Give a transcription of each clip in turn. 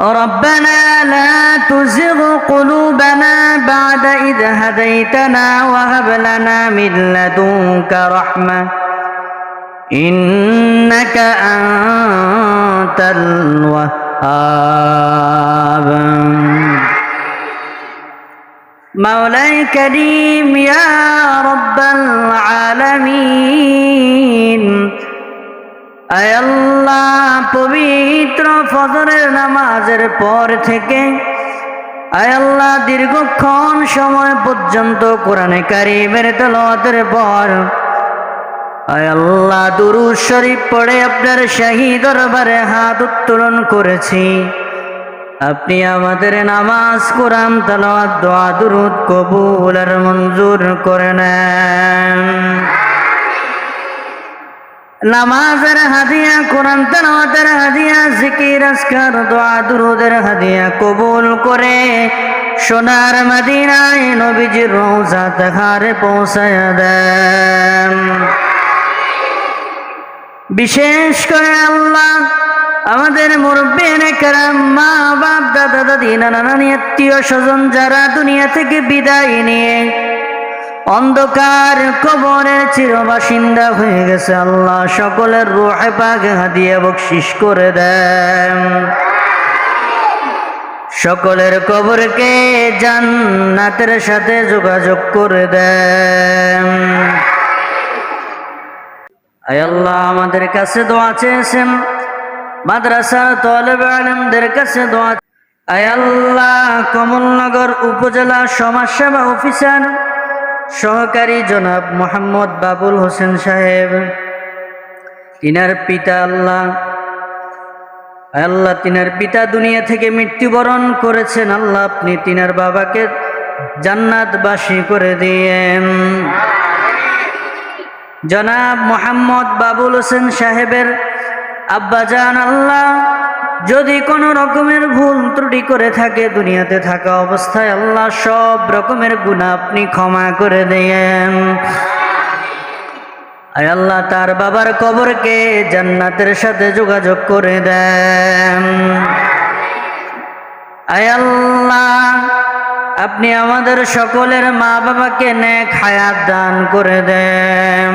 ربنا لا تزغ قلوبنا بعد إذ هديتنا وهب لنا من لدنك رحمة. إنك أنت الوهاب. مولاي كريم يا رب العالمين. আল্লাহ, পবিত্র ফজরের নামাজের পর থেকে আয় আল্লাহ, দীর্ঘক্ষণ সময় পর্যন্ত কোরআনে কারিমের তেলাওয়াতের পর আল্লাহ, দুরুদ শরীফ পড়ে আপনার শাহী দরবারে হাত উত্তোলন করেছি। আপনি আমাদের নামাজ, কোরআন, তালাওয়াত, দোয়া, দুরুদ কবুল আর মঞ্জুর করে নেন। নামাজের হাদিয়া, কোরআন তেলাওয়াতের হাদিয়া, জিকির, আজকার, দোয়া, দুরুদের হাদিয়া কবুল করে সোনার মদিনায় নবীজির রওজা দেখারে পৌঁছায় দেন। বিশেষ করে আল্লাহ আমাদের মুরব্বীন কেরাম মা বাপ দাদা দাদি নানা নানি আত্মীয় স্বজন যারা দুনিয়া থেকে বিদায় নিয়ে অন্ধকার কবরের চিরবাসিন্দা হয়ে গেছে আল্লাহ। সকলের রোহে পাক হাদিয়ে বকশিস করে দেন। সকলের কবরকে জান্নাতের সাথে যোগাযোগ করে দেন। আল্লাহ, আমাদের কাছে দোয়া চেয়েছেন। মাদ্রাসা তলব আলমদের কাছে দোয়া আয় আল্লাহ, কমলনগর উপজেলা সমাজসেবা অফিসার সহকারী জনাব মোহাম্মদ বাবুল হোসেন সাহেব, তিনার পিতা আল্লাহ। আল্লাহ তিনার পিতা দুনিয়া থেকে মৃত্যুবরণ করেছেন, আল্লাহ আপনি তিনার বাবাকে জান্নাত জান্নাতবাসী করে দিয়েন। জনাব মোহাম্মদ বাবুল হোসেন সাহেবের আব্বাজান আল্লাহ যদি কোনো রকমের ভুল ত্রুটি করে থাকে দুনিয়াতে থাকা অবস্থায়, আল্লাহ সব রকমের গুণা আপনি ক্ষমা করে দেন। আল্লাহ তার বাবার কবরকে জান্নাতের সাথে যোগাযোগ করে দেন। আয় আল্লাহ, আপনি আমাদের সকলের মা বাবাকে নেক হায়াত দান করে দেন।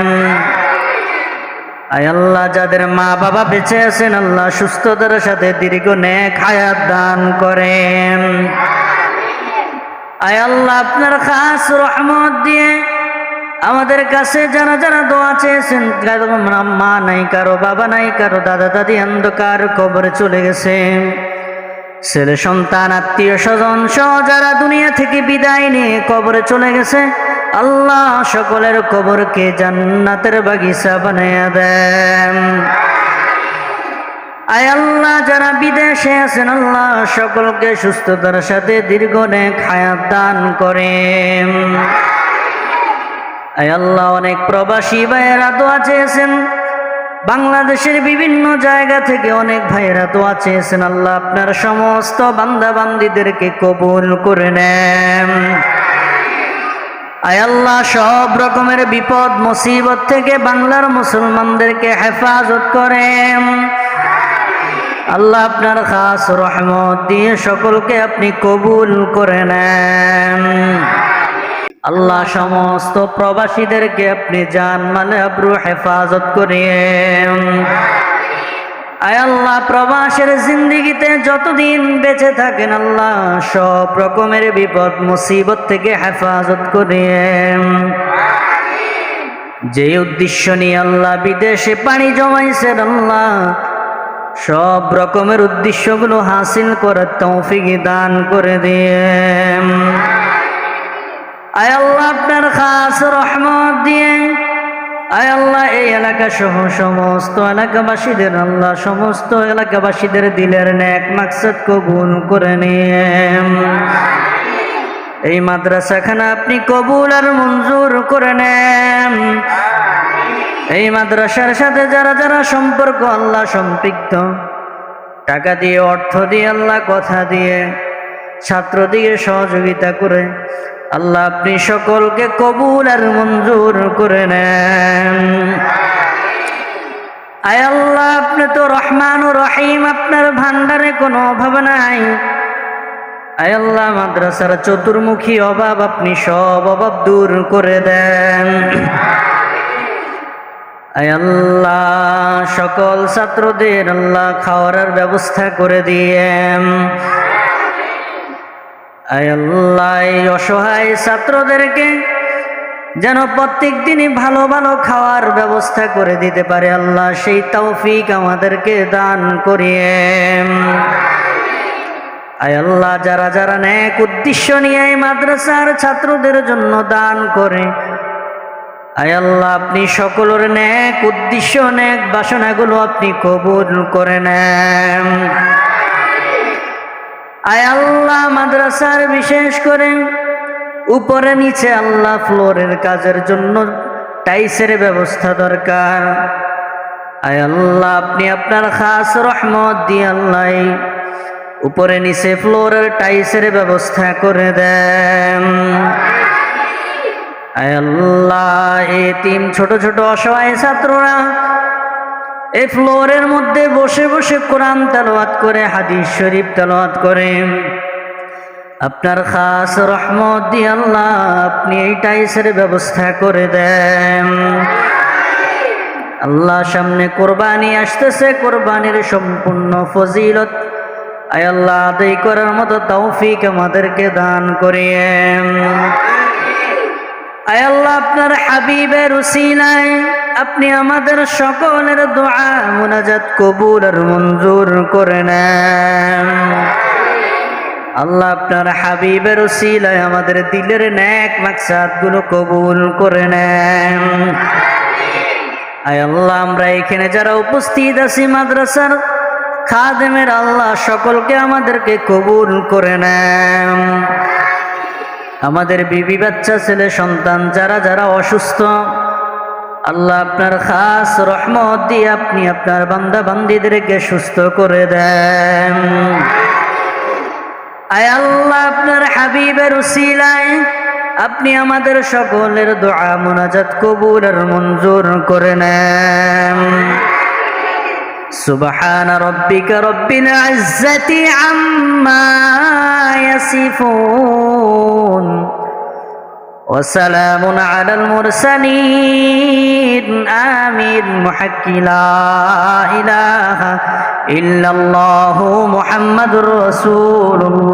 আয় আল্লাহ, যাদের মা বাবা বেঁচে আছেন, আল্লাহ সুস্থতার সাথে দীর্ঘ নেক হায়াত দান করেন। আয় আল্লাহ, আপনার খাস রহমত দিয়ে আমাদের কাছে যারা যারা দোয়া চেয়েছেন মা নাই, কারও বাবা নাই, কারও দাদা দাদি অন্ধকার কবরে চলে গেছে। ছেলে, সন্তান, আত্মীয় স্বজন সহ যারা দুনিয়া থেকে বিদায় নিয়ে কবরে চলে গেছে আল্লাহ সকলের কবরকে জান্নাতের বাগিচা বানাইয়া দেন। আয় আল্লাহ, যারা বিদেশে আছেন, আল্লাহ সকলকে সুস্থতার সাথে দীর্ঘ নেক হায়াত দান করেন। আয় আল্লাহ, অনেক প্রবাসী ভাইয়েরা দোয়া চেয়েছেন। বাংলাদেশের বিভিন্ন জায়গা থেকে অনেক ভাইয়েরা দোয়া চেয়েছেন, আল্লাহ আপনার সমস্ত বান্দা বান্দিদেরকে কবুল করে নেন। আয় আল্লাহ, সব রকমের বিপদ, মুসিবত থেকে বাংলার মুসলমানদেরকে হেফাজত করেন। আল্লাহ আপনার খাস রহমত দিয়ে সকলকে আপনি কবুল করে নেন। আল্লাহ সমস্ত প্রবাসীদেরকে আপনি জান মালে আব্রু হেফাজত করিয়েন আয় আল্লাহ, প্রবাসের জিন্দিগিতে যতদিন বেঁচে থাকেন আল্লাহ, সব রকমের বিপদ, মুসিবত থেকে হেফাজত করিয়েন যে উদ্দেশ্য নিয়ে আল্লাহ বিদেশে পানি জমাইছেন আল্লাহ, সব রকমের উদ্দেশ্যগুলো হাসিল করার তৌফিক দান করে দিয়ে আয় আল্লাহ, আপনার খাস রহমত দিয়ে, আয় আল্লাহ এলাকা সহ সমস্ত এলাকাবাসীদের আল্লাহ সমস্ত এলাকাবাসীদের দিলের ন্যাক মাকসাদ কবুল করে নিয়েন। এই মাদ্রাসাখানা আপনি কবুল আর মঞ্জুর করে নেন। এই মাদ্রাসার সাথে যারা যারা সম্পর্ক, আল্লাহ সম্পৃক্ত। টাকা দিয়ে, অর্থ দিয়ে, আল্লাহ কথা দিয়ে, ছাত্র দিয়ে সহযোগিতা করে আল্লাহ আপনি সকলকে কবুল আর মঞ্জুর করে নেন। আয় আল্লাহ, আপনি তো রহমান ও রহিম, আপনার ভান্ডারে কোনো অভাব নাই। আয় আল্লাহ, মাদ্রাসার চতুর্মুখী অভাব আপনি সব অভাব দূর করে দেন। আয় আল্লাহ, সকল ছাত্রদের আল্লাহ খাওয়ার ব্যবস্থা করে দিয়েন। আল্লাহ অসহায় ছাত্রদেরকে যেন প্রত্যেক দিনই ভালো ভালো খাওয়ার ব্যবস্থা করে দিতে পারে আল্লাহ, সেই তৌফিক আমাদেরকে দান করিয়ে। আয় আল্লাহ, যারা যারা ন্যাক উদ্দেশ্য নিয়ে মাদ্রাসার ছাত্রদের জন্য দান করে, আয় আল্লাহ, আপনি সকলের ন্যাক উদ্দেশ্য ন্যাক বাসনাগুলো আপনি কবুল করে নেন। আয় আল্লাহ মাদ্রাসার বিশেষ করে উপরে নিচে আল্লাহ ফ্লোরের কাজের জন্য টাইসের ব্যবস্থা দরকার। আয় আল্লাহ, আপনি আপনার খাস রহমত দিয়ে আল্লাহ উপরে নিচে ফ্লোরের টাইসের ব্যবস্থা করে দেন। আয় আল্লাহ এই তিন ছোট ছোট অসহায় ছাত্ররা এই ফ্লোরের মধ্যে বসে বসে কোরআন তেলাওয়াত করে, হাদিস শরীফ তেলাওয়াত করে। আপনার খাস রহমত দিয়ে আল্লাহ আপনি এই টাইসের ব্যবস্থা করে দেন। আল্লাহ সামনে কোরবানি আসতেছে, কোরবানির সম্পূর্ণ ফজিলত। আয় আল্লাহ, আদায় করার মতো তৌফিক আমাদেরকে দান করিয়ে আয় আল্লাহ, আপনার হাবিবের উসিলায় আপনি আমাদের সকলের দোয়া, মুনাজাত, কবুল আর মঞ্জুর করে নেন। আল্লাহ আপনার হাবিবের উসিলায় আমাদের দিলের ন্যাক মাকসাদগুলো কবুল করে নেন। আয় আল্লাহ, আমরা এখানে যারা উপস্থিত আছি মাদ্রাসার খাদেমের আল্লাহ সকলকে আমাদেরকে কবুল করে নেন। আমাদের বিবি বাচ্চা ছেলে সন্তান যারা যারা অসুস্থ আল্লাহ আপনার খাস রহমত দিয়ে আপনি আপনার বান্দা বান্দিদেরকে সুস্থ করে দেন আয় আল্লাহ আপনার হাবিবের উসিলায় আপনি আমাদের সকলের দোয়া মোনাজাত কবুল আর মঞ্জুর করে নেন سبحان ربك رب العزة عما يصفون وسلام على المرسلين. آمين. محق لا إله إلا الله محمد رسول الله.